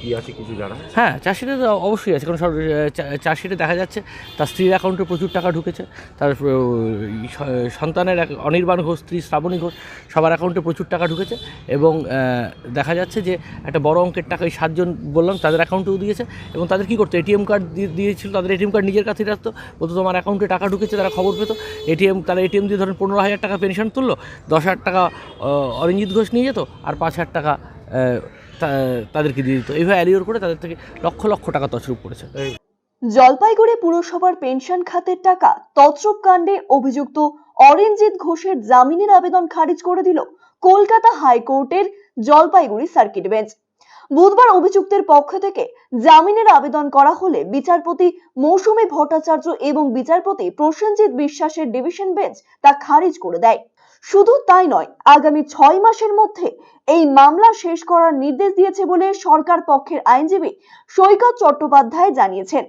কি আছে কিছু জানা? হ্যাঁ চার্জশিটে তো অবশ্যই আছে। কারণ সব দেখা যাচ্ছে তার স্ত্রীর অ্যাকাউন্টে প্রচুর টাকা ঢুকেছে। তার সন্তানের অনির্বাণ ঘোষ স্ত্রী শ্রাবণী ঘোষ সবার অ্যাকাউন্টে প্রচুর টাকা ঢুকেছে এবং দেখা যাচ্ছে যে একটা বড় অঙ্কের টাকা এই সাতজন বললাম তাদের অ্যাকাউন্টেও দিয়েছে এবং তাদের কী করতো? এটিএম কার্ড দিয়েছিল তাদের এটিএম কার্ড নিজের কাছে রাখতো বলতো তোমার অ্যাকাউন্টে টাকা ঢুকেছে তারা খবর পেতো। এটিএম তারা এটিএম দিয়ে ধরেন পনেরো হাজার টাকা পেনশন তুললো দশ হাজার টাকা আহ, অরিঞ্জিৎ ঘোষ নিয়ে যেত আর পাঁচ হাজার টাকা তাদেরকে দিয়ে দিত। এইভাবে অ্যালিওর করে তাদের থেকে লক্ষ লক্ষ টাকা তছরূপ করেছে। জলপাইগুড়ি পুরসভার পেনশন খাতের টাকা তছরূপ কাণ্ডে অভিযুক্ত অরিঞ্জিৎ ঘোষের জামিনের আবেদন খারিজ করে দিল কলকাতা হাইকোর্টের জলপাইগুড়ি সার্কিট বেঞ্চ। বুধবার অভিযুক্তের পক্ষ থেকে জামিনের আবেদন করা হলে বিচারপতি মৌসুমী ভট্টাচার্য এবং বিচারপতি প্রসেনজিৎ বিশ্বাসের ডিভিশন বেঞ্চ তা খারিজ করে দেয়। শুধু তাই নয়, আগামী ছয় মাসের মধ্যে এই মামলা শেষ করার নির্দেশ দিয়েছে বলে সরকার পক্ষের আইনজীবী সৈকত চট্টোপাধ্যায় জানিয়েছেন।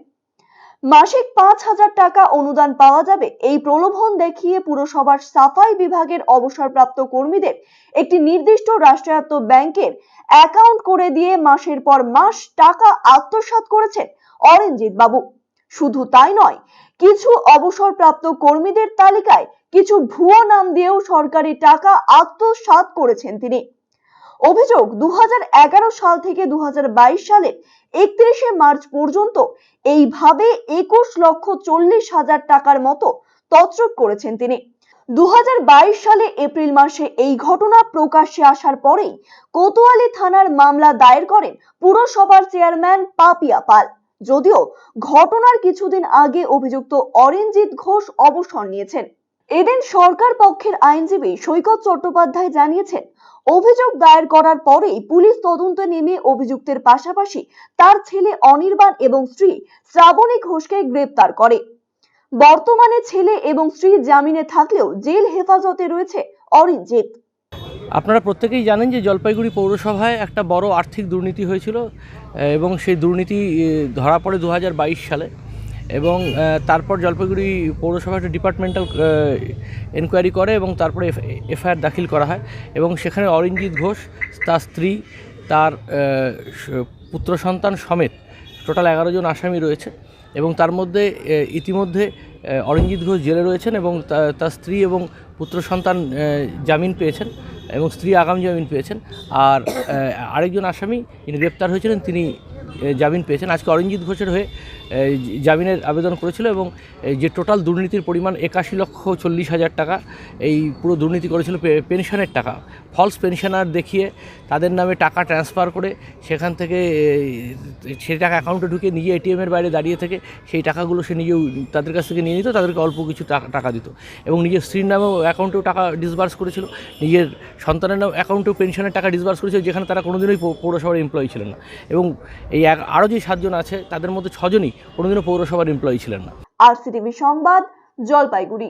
মাসিক পাঁচ হাজার টাকা অনুদান পাওয়া যাবে এই প্রলোভন দেখিয়ে পুরসভার সাফাই বিভাগের অবসরপ্রাপ্ত কর্মীদের একটি নির্দিষ্ট রাষ্ট্রায়ত্ত ব্যাংকের অ্যাকাউন্ট করে দিয়ে মাসের পর মাস টাকা আত্মসাৎ করেছেন অরিঞ্জিত বাবু। শুধু তাই নয়, কিছু অবসরপ্রাপ্ত কর্মীদের তালিকায় কিছু ভুয়ো নাম দিয়েও সরকারি টাকা আত্মসাৎ করেছেন তিনি। অভিযোগ দু সাল থেকে দু সালের একত্রিশে মার্চ পর্যন্ত এইভাবে একুশ লক্ষ চল্লিশ হাজার টাকার মতো তছরূপ করেছেন তিনি। দু হাজার বাইশ সালে এপ্রিল মাসে এই ঘটনা প্রকাশ্যে আসার পরেই কোতোয়ালি থানার মামলা দায়ের করেন পুরসভার চেয়ারম্যান পাপিয়া পাল। যদিও ঘটনার কিছুদিন আগে অভিযুক্ত অরিঞ্জিত ঘোষ অবসর নিয়েছেন। এদিন সরকার পক্ষের আইনজীবী সৈকত চট্টোপাধ্যায় জানিয়েছেন, অভিযোগ দায়ের করার পরেই পুলিশ তদন্তে নেমে অভিযুক্তের পাশাপাশি তার ছেলে অনির্বাণ এবং স্ত্রী শ্রাবণী ঘোষকে গ্রেপ্তার করে। বর্তমানে ছেলে এবং স্ত্রী জামিনে থাকলেও জেল হেফাজতে রয়েছে অরিজিৎ আপনারা প্রত্যেকেই জানেন যে জলপাইগুড়ি পৌরসভায় একটা বড় আর্থিক দুর্নীতি হয়েছিল, এবং সেই দুর্নীতি ধরা পড়ে দু হাজার বাইশ সালে। এবং তারপর জলপাইগুড়ি পৌরসভা একটা ডিপার্টমেন্টাল এনকোয়ারি করে এবং তারপরে এফআইআর দাখিল করা হয় এবং সেখানে অরিঞ্জিৎ ঘোষ, তার স্ত্রী, তার পুত্র সন্তান সমেত টোটাল এগারো জন আসামি রয়েছে এবং তার মধ্যে ইতিমধ্যে অরিঞ্জিৎ ঘোষ জেলে রয়েছেন এবং তার স্ত্রী এবং পুত্র সন্তান জামিন পেয়েছেন এবং স্ত্রী আগাম জামিন পেয়েছেন আর আরেকজন আসামি যিনি গ্রেপ্তার হয়েছিলেন তিনি জামিন পেয়েছেন। আজকে অরিঞ্জিৎ ঘোষের হয়ে জামিনের আবেদন করেছিল এবং যে টোটাল দুর্নীতির পরিমাণ একাশি লক্ষ চল্লিশ হাজার টাকা, এই পুরো দুর্নীতি করেছিল পেনশনের টাকা। ফলস পেনশনার দেখিয়ে তাদের নামে টাকা ট্রান্সফার করে সেখান থেকে সেই টাকা অ্যাকাউন্টে ঢুকে নিজে এটিএমের বাইরে দাঁড়িয়ে থেকে সেই টাকাগুলো সে নিজেও তাদের কাছ থেকে নিয়ে নিত, তাদেরকে অল্প কিছু টাকা দিত। এবং নিজের স্ত্রীর নামেও অ্যাকাউন্টেও টাকা ডিসবার্স করেছিল, নিজের সন্তানের নাম অ্যাকাউন্টেও পেনশনের টাকা ডিসবার্স করেছিল, যেখানে তারা কোনোদিনই পৌরসভার এমপ্লয়ি ছিলেন না। এবং এই আরও যে সাতজন আছে, তাদের মধ্যে ছজনই কোনোদিনও পৌরসভার এমপ্লয়ি ছিলেন না। আর সিটিভি সংবাদ জলপাইগুড়ি।